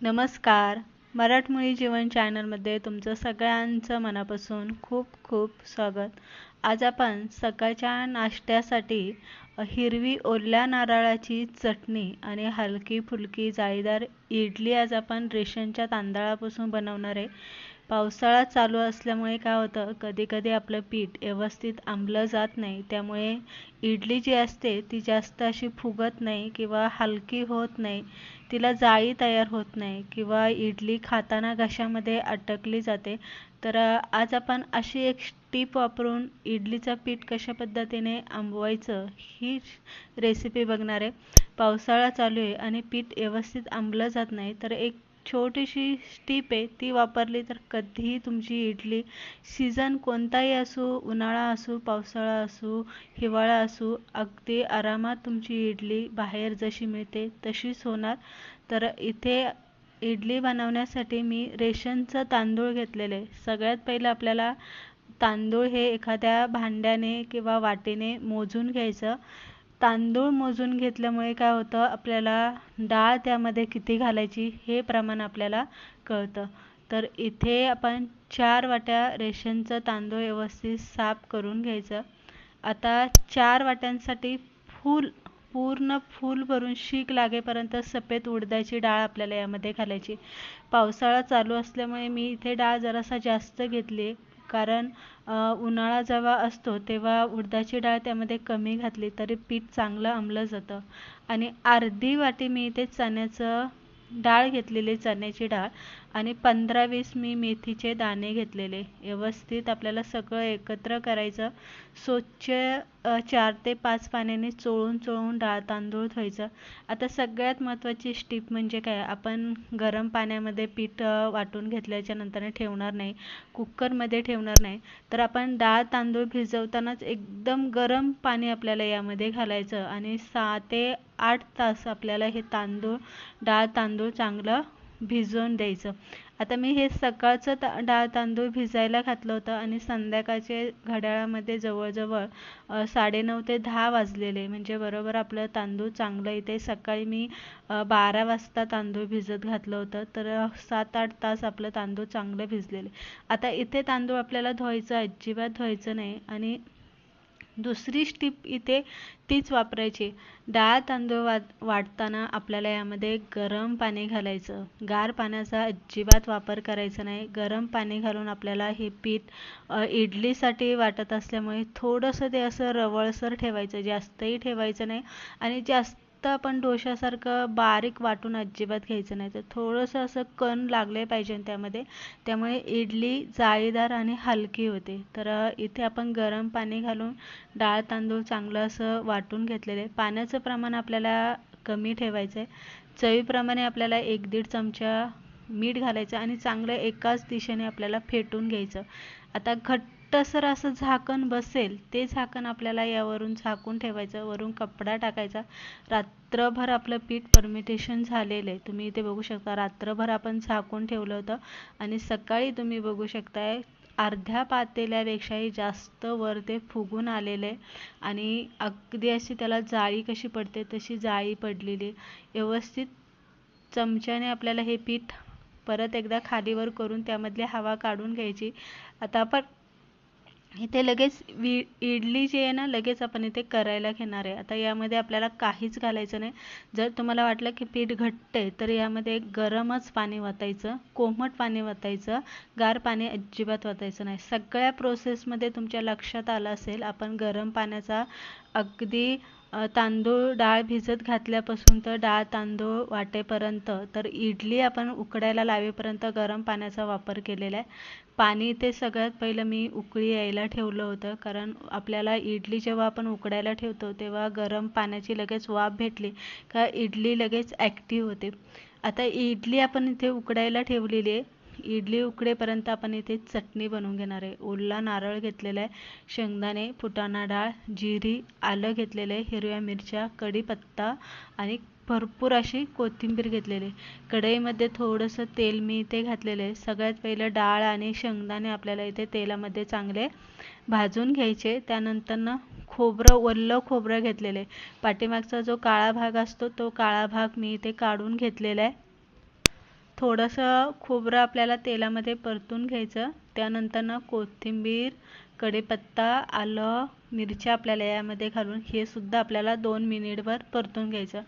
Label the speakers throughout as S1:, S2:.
S1: नमस्कार. मराठमोळी जीवन चॅनलमध्ये तुमचं सगळ्यांचं मनापासून खूप खूप स्वागत. आज आपण सकाळच्या नाश्त्यासाठी हिरवी ओल्या नारळाची चटणी आणि हलकी फुलकी जाळीदार इडली आज आपण रेशनच्या तांदळापासून बनवणार आहे. पावसाळा चालू असल्यामुळे काय होतं कधी कधी आपलं पीठ व्यवस्थित आंबलं जात नाही. त्यामुळे इडली जी असते ती जास्त अशी फुगत नाही किंवा हलकी होत नाही. तिला जाळी तयार होत नाही किंवा इडली खाताना घशामध्ये अटकली जाते. तर आज आपण अशी एक टीप वापरून इडलीचं पीठ कशा पद्धतीने आंबवायचं ही रेसिपी बघणार आहे. पावसाळा चालू आहे आणि पीठ व्यवस्थित आंबलं जात नाही तर एक छोटीशी टीप आहे ती वापरली तर कधीही तुमची इडली सीझन कोणताही असो उन्हाळा असो पावसाळा असो हिवाळा असो अगदी आरामात तुमची इडली बाहेर जशी मिळते तशीच होणार. तर इथे इडली बनवण्यासाठी मी रेशनचं तांदूळ घेतलेले आहे. सगळ्यात पहिलं आपल्याला तांदूळ हे एखाद्या भांड्याने किंवा वाटीने मोजून घ्यायचं. तांदूळ मोजून घेतल्यामुळे काय होतं? आपल्याला डाळ त्यामध्ये किती घालायची हे प्रमाण आपल्याला कळतं. तर इथे आपण चार वाट्या रेशनचं तांदूळ व्यवस्थित साफ करून घ्यायचं. आता चार वाट्यांसाठी फूल पूर्ण फूल भरून शीक लागेपर्यंत सफेद उडदाची डाळ आपल्याला यामध्ये घालायची. पावसाळा चालू असल्यामुळे मी इथे डाळ जरासा जास्त घेतली कारण उन्हाळा जेव्हा असतो तेव्हा उडदाची डाळ त्यामध्ये कमी घातली तरी पीठ चांगलं अंबलं जातं. आणि अर्धी वाटी मी इथे चण्याचं डाळ घेतलेली चण्याची डाळ आणि पंधरा वीस मी मेथीचे दाणे घेतलेले. व्यवस्थित आपल्याला सगळं एकत्र करायचं. स्वच्छ चार ते पाच पाण्याने चोळून चोळून डाळ तांदूळ धुवायचं. आता सगळ्यात महत्त्वाची स्टीप म्हणजे काय? आपण गरम पाण्यामध्ये पीठ वाटून घेतल्याच्या नंतर ठेवणार नाही. कुकरमध्ये ठेवणार नाही. तर आपण डाळ तांदूळ भिजवतानाच एकदम गरम पाणी आपल्याला यामध्ये घालायचं आणि सहा ते आठ तास आपल्याला हे तांदूळ डाळ तांदूळ चांगलं भिजवून द्यायचं. आता मी हे सकाळचं ता डाळ तांदूळ भिजायला घातलं होतं आणि संध्याकाळचे घड्याळामध्ये जवळजवळ साडेनऊ ते दहा वाजलेले. म्हणजे बरोबर आपलं तांदूळ चांगलं येते सकाळी मी बारा वाजता तांदूळ भिजत घातलं होतं. तर सात आठ तास आपलं तांदूळ चांगलं भिजलेले. आता इथे तांदूळ आपल्याला धुवायचं अजिबात धुवायचं नाही. आणि दुसरी स्टीप इथे तीच वापरायची. डाळ तांदूळ वाट वाटताना आपल्याला यामध्ये गरम पाणी घालायचं. गार पाण्याचा अजिबात वापर करायचा नाही. गरम पाणी घालून आपल्याला हे पीठ इडलीसाठी वाटत असल्यामुळे थोडंसं ते असं रवळसर ठेवायचं. जास्तही ठेवायचं नाही आणि जास्त आपण डोशासारखं बारीक वाटून अजिबात घ्यायचं नाही. तर थोडंसं असं कण लागले पाहिजे त्यामध्ये. त्यामुळे इडली जाळीदार आणि हलकी होते. तर इथे आपण गरम पाणी घालून डाळ तांदूळ चांगलं असं वाटून घेतलेलं. आहे पाण्याचं प्रमाण आपल्याला कमी ठेवायचं आहे चवीप्रमाणे आपल्याला एक दीड चमचा मीठ घालायचं आणि चांगलं एकाच दिशेने आपल्याला फेटून घ्यायचं. आता टसर असं झाकण बसेल ते झाकण आपल्याला यावरून झाकून ठेवायचं वरून कपडा टाकायचा. रात्रभर आपलं पीठ परमिटेशन झालेलं आहे. तुम्ही इथे बघू शकता रात्रभर आपण झाकून ठेवलं होतं आणि सकाळी तुम्ही बघू शकताय अर्ध्या पातेल्यापेक्षाही जास्त वर ते फुगून आलेलं आहे आणि अगदी अशी त्याला जाळी कशी पडते तशी जाळी पडलेली व्यवस्थित चमच्याने आपल्याला हे पीठ परत एकदा खालीवर करून त्यामधली हवा काढून घ्यायची. आता आपण इथे लगेच वि इडली जी आहे ना लगेच आपण इथे करायला घेणार आहे. आता यामध्ये आपल्याला काहीच घालायचं नाही. जर तुम्हाला वाटलं की पीठ घट्ट आहे तर यामध्ये गरमच पाणी वतायचं कोमट पाणी वतायचं गार पाणी अजिबात वतायचं नाही. सगळ्या प्रोसेसमध्ये तुमच्या लक्षात आलं असेल आपण गरम पाण्याचा अगदी तांदूळ डाळ भिजत घातल्यापासून तर डाळ तांदूळ वाटेपर्यंत तर इडली आपण उकडायला लावेपर्यंत गरम पाण्याचा वापर केलेला आहे. पाणी ते सगळ्यात पहिलं मी उकळी यायला ठेवलं होतं कारण आपल्याला इडली जेव्हा आपण उकडायला ठेवतो तेव्हा गरम पाण्याची लगेच वाफ भेटली का इडली लगेच ॲक्टिव्ह होते. आता इडली आपण इथे उकडायला ठेवलेली आहे इडली उकडेपर्यंत आपण इथे चटणी बनवून घेणार आहे. ओला नारळ घेतलेला आहे शेंगदाणे फुटाणा डाळ जिरी आलं घेतलेलं आहे हिरव्या मिरच्या कढीपत्ता आणि भरपूर अशी कोथिंबीर घेतलेली कढईमध्ये थोडंसं तेल मी इथे घातलेलं आहे. सगळ्यात पहिलं डाळ आणि शेंगदाणे आपल्याला इथे तेलामध्ये चांगले भाजून घ्यायचे. त्यानंतर खोबरं ओल्लं खोबरं घेतलेलं आहे. पाठीमागचा जो काळा भाग असतो तो काळा भाग मी इथे काढून घेतलेला आहे. थोडंसं खोबरं आपल्याला तेलामध्ये परतून घ्यायचं. त्यानंतर ना कोथिंबीर कढीपत्ता आलं मिरच्या आपल्याला यामध्ये घालून हे सुद्धा आपल्याला दोन मिनिटभर परतून घ्यायचं.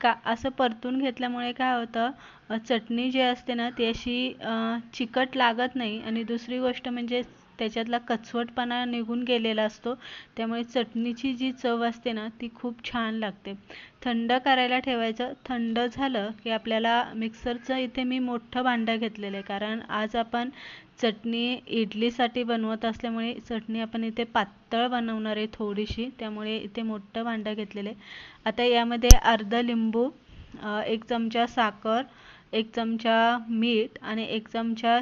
S1: का असं परतून घेतल्यामुळे काय होतं चटणी जी असते ना ती अशी चिकट लागत नाही. आणि दुसरी गोष्ट म्हणजे त्याच्यातला कचवटपणा निघून गेलेला असतो. त्यामुळे चटणीची जी चव असते ना ती खूप छान लागते. थंड करायला ठेवायचं. थंड झालं की आपल्याला मिक्सरचं इथे मी मोठं भांडं घेतलेलं आहे. कारण आज आपण चटणी इडलीसाठी बनवत असल्यामुळे चटणी आपण इथे पातळ बनवणार आहे थोडीशी. त्यामुळे इथे मोठं भांडं घेतलेलं आहे. आता यामध्ये अर्ध लिंबू एक चमचा साखर एक चमचा मीठ आणि एक चमचा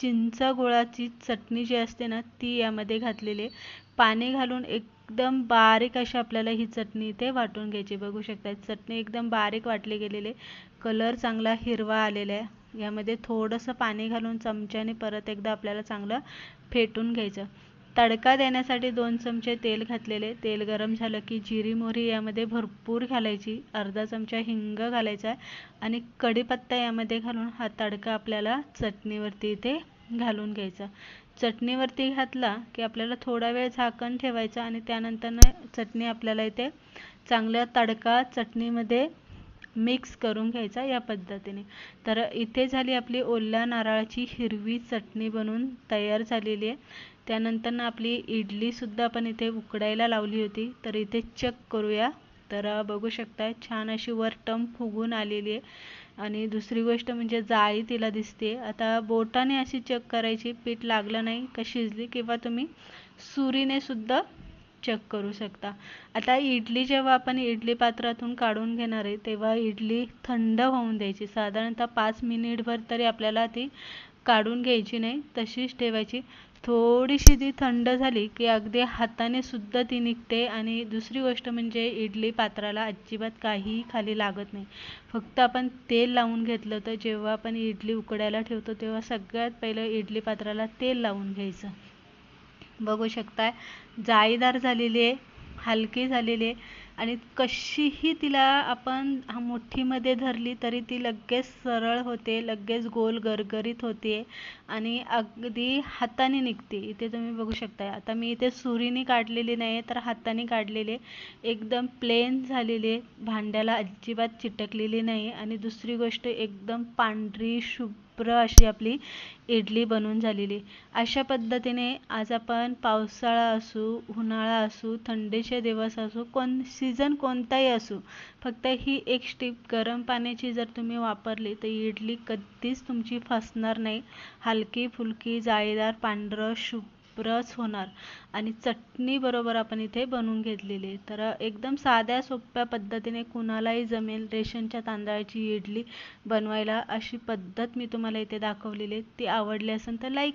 S1: चिंच गुळाची चटणी जी असते ना ती यामध्ये घातलेली आहे. पाणी घालून एकदम बारीक अशी आपल्याला ही चटणी इथे वाटून घ्यायची बघू शकता चटणी एकदम बारीक वाटली गेलेली कलर चांगला हिरवा आलेला आहे. यामध्ये थोडंसं पाणी घालून चमच्याने परत एकदा आपल्याला चांगलं फेटून घ्यायचं. तडका देण्यासाठी दोन चमचे तेल घातलेले. तेल गरम झालं की जिरी मोहरी यामध्ये भरपूर घालायची. अर्धा चमचा हिंग घालायचा आणि कढीपत्ता यामध्ये घालून हा तडका आपल्याला चटणीवरती इथे घालून घ्यायचा. चटणीवरती घातला की आपल्याला थोडा वेळ झाकण ठेवायचं आणि त्यानंतर चटणी आपल्याला इथे चांगल्या तडका चटणीमध्ये मिक्स करून घ्यायचा या पद्धतीने. तर इथे झाली आपली ओल्या नारळाची हिरवी चटणी बनून तयार झालेली आहे. त्यानंतर ना आपली इडलीसुद्धा आपण इथे उकडायला लावली होती. तर इथे चेक करूया. तर बघू शकता छान अशी वर टम फुगून आलेली आहे. आणि दुसरी गोष्ट म्हणजे जाळी तिला दिसते आता बोटाने अशी चेक करायची पीठ लागलं नाही का शिजली किंवा तुम्ही सुरीने सुद्धा चेक करू शकता. आता इडली जेव्हा आपण इडली पात्रातून काढून घेणार आहे तेव्हा इडली थंड होऊन द्यायची. साधारणतः पाच मिनिटभर तरी आपल्याला ती काढून घ्यायची नाही तशीच ठेवायची. थोडीशी ती थंड झाली की अगदी हाताने सुद्धा ती निघते आणि दुसरी गोष्ट म्हणजे इडली पात्राला अजिबात काहीही खाली लागत नाही. फक्त आपण तेल लावून घेतलं तर जेव्हा आपण इडली उकडायला ठेवतो तेव्हा सगळ्यात पहिलं इडली पात्राला तेल लावून घ्यायचं. बघू शकताय. जाळीदार झालेली आहे हलकी झालेली आहे आणि कशीही तिला आपण मुठीमध्ये धरली तरी ती लगेच सरळ होते लगेच गोल गरगरीत होते आणि अगदी हाताने निघते. इथे तुम्ही बघू शकता आता मी इथे सुरीने काढलेली नाही तर हाताने काढलेले एकदम प्लेन झालेले भांड्याला अजिबात चिटकलेली नाही आणि दुसरी गोष्ट एकदम पांढरी शुभ शुभ्र अशी आपली इडली बनवून झालेली. अशा पद्धतीने आज आपण पावसाळा असू उन्हाळा असू थंडीचे दिवस असू कोण सीझन कोणताही असू फक्त ही एक स्टिप गरम पाण्याची जर तुम्ही वापरली तर इडली कधीच तुमची फसणार नाही. हलकी फुलकी जाळीदार पांढरं शुभ रस होणार. आणि चटणी बरोबर आपण इथे बनवून घेतलेली आहे. तर एकदम साध्या सोप्या पद्धतीने कुणालाही जमेल रेशनच्या तांदळाची इडली बनवायला अशी पद्धत मी तुम्हाला इथे दाखवलेली आहे. ती आवडली असेल तर लाईक